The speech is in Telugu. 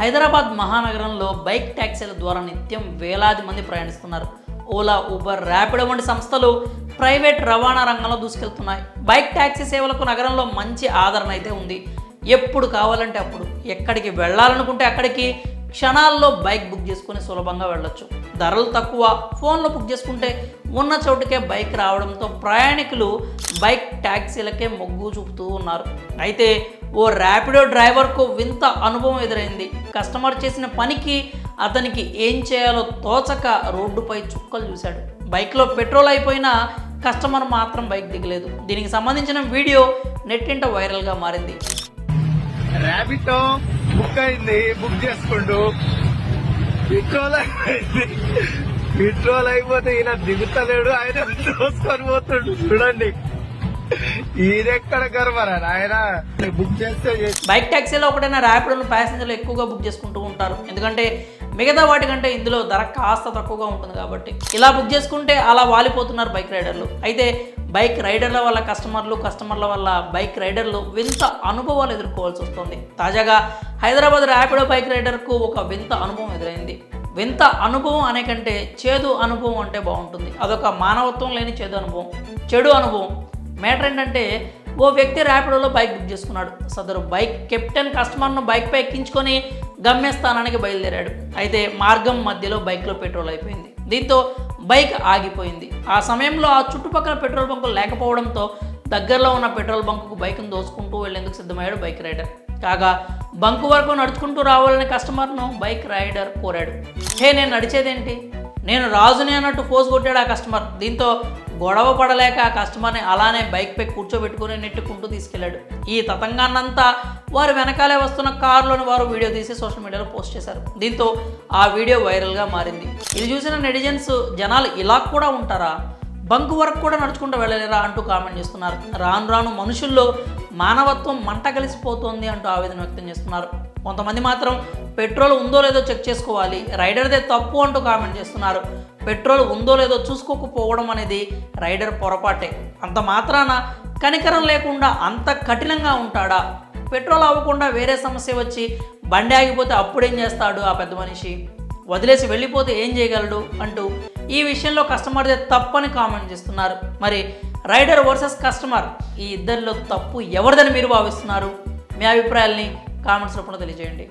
హైదరాబాద్ మహానగరంలో బైక్ ట్యాక్సీల ద్వారా నిత్యం వేలాది మంది ప్రయాణిస్తున్నారు. ఓలా ఊబర్ ర్యాపిడో వంటి సంస్థలు ప్రైవేట్ రవాణా రంగంలో దూసుకెళ్తున్నాయి. బైక్ ట్యాక్సీ సేవలకు నగరంలో మంచి ఆదరణ అయితే ఉంది. ఎప్పుడు కావాలంటే అప్పుడు ఎక్కడికి వెళ్ళాలనుకుంటే అక్కడికి క్షణాల్లో బైక్ బుక్ చేసుకుని సులభంగా వెళ్ళొచ్చు. ధరలు తక్కువ ఫోన్లో బుక్ చేసుకుంటే ఉన్న చోటుకే బైక్ రావడంతో ప్రయాణికులు బైక్ ట్యాక్సీలకే మొగ్గు చూపుతూ ఉన్నారు. అయితే ఓ ర్యాపిడో డ్రైవర్కు వింత అనుభవం ఎదురైంది. కస్టమర్ చేసిన పనికి అతనికి ఏం చేయాలో తోచక రోడ్డుపై చుక్కలు చూశాడు. బైక్లో పెట్రోల్ అయిపోయినా కస్టమర్ మాత్రం బైక్ దిగలేదు. దీనికి సంబంధించిన వీడియో నెట్టింట వైరల్గా మారింది. ర్యాపిడో బుక్ అయింది బుక్ చేసుకుంటూ. పెట్రోల్ అయిపోయింది. పెట్రోల్ అయిపోతే ఈయన దిగుతలేడు ఆయన దోసుకొని పోతుండు. చూడండి. ఈయనెక్కడ గర్వరా ఆయన బుక్ చేస్తే బైక్ ట్యాక్సీలో ఒకటైనా ర్యాపిడోలు ప్యాసింజర్లు ఎక్కువగా బుక్ చేసుకుంటూ ఉంటారు. ఎందుకంటే మిగతా వాటికంటే ఇందులో ధర కాస్త తక్కువగా ఉంటుంది కాబట్టి ఇలా బుక్ చేసుకుంటే అలా వాలిపోతున్నారు బైక్ రైడర్లు. అయితే బైక్ రైడర్ల వల్ల కస్టమర్లు కస్టమర్ల వల్ల బైక్ రైడర్లు వింత అనుభవాలు ఎదుర్కోవాల్సి వస్తుంది. తాజాగా హైదరాబాద్ ర్యాపిడో బైక్ రైడర్కు ఒక వింత అనుభవం ఎదురైంది. వింత అనుభవం అనే కంటే చేదు అనుభవం అంటే బాగుంటుంది. అదొక మానవత్వం లేని చేదు అనుభవం. చెడు అనుభవం. మ్యాటర్ ఏంటంటే ఓ వ్యక్తి ర్యాపిడోలో బైక్ బుక్ చేసుకున్నాడు. సదరు బైక్ కెప్టెన్ కస్టమర్ను బైక్పై ఎక్కించుకొని గమ్యస్థానానికి బయలుదేరాడు. అయితే మార్గం మధ్యలో బైక్లో పెట్రోల్ అయిపోయింది. దీంతో బైక్ ఆగిపోయింది. ఆ సమయంలో ఆ చుట్టుపక్కల పెట్రోల్ బంకులు లేకపోవడంతో దగ్గరలో ఉన్న పెట్రోల్ బంకుకు బైక్ను దోసుకుంటూ వెళ్ళేందుకు సిద్ధమయ్యాడు బైక్ రైడర్. కాగా బంకు వరకు నడుచుకుంటూ రావాలని కస్టమర్ను బైక్ రైడర్ కోరాడు. హే నేను నడిచేదేంటి? నేను రాజుని అన్నట్టు ఫోజ్ కొట్టాడు ఆ కస్టమర్. దీంతో గొడవ పడలేక ఆ కస్టమర్ని అలానే బైక్పై కూర్చోబెట్టుకుని నెట్టుకుంటూ తీసుకెళ్ళాడు ఈ తతంగాన్నంతా వారు వెనకాలే వస్తున్న కారులోని వారు వీడియో తీసి సోషల్ మీడియాలో పోస్ట్ చేశారు. దీంతో ఆ వీడియో వైరల్గా మారింది. ఇది చూసిన నెటిజన్స్ జనాలు ఇలా కూడా ఉంటారా? బంకు వరకు కూడా నడుచుకుంటూ వెళ్ళలేరా అంటూ కామెంట్ చేస్తున్నారు. రాను రాను మనుషుల్లో మానవత్వం మంట కలిసిపోతోంది అంటూ ఆవేదన వ్యక్తం చేస్తున్నారు. కొంతమంది మాత్రం పెట్రోల్ ఉందో లేదో చెక్ చేసుకోవాలి రైడర్దే తప్పు అంటూ కామెంట్ చేస్తున్నారు. పెట్రోల్ ఉందో లేదో చూసుకోకపోవడం అనేది రైడర్ పొరపాటే. అంత మాత్రాన కనికరం లేకుండా అంత కఠినంగా ఉంటాడా? పెట్రోల్ అవ్వకుండా వేరే సమస్య వచ్చి బండి ఆగిపోతే అప్పుడేం చేస్తాడు ఆ పెద్ద మనిషి? వదిలేసి వెళ్ళిపోతే ఏం చేయగలడు? అంటూ ఈ విషయంలో కస్టమర్దే తప్పని కామెంట్ చేస్తున్నారు. మరి రైడర్ వర్సెస్ కస్టమర్ ఈ ఇద్దరిలో తప్పు ఎవరిదని మీరు భావిస్తున్నారు? మీ అభిప్రాయాల్ని కామెంట్స్ రూపంలో తెలియజేయండి.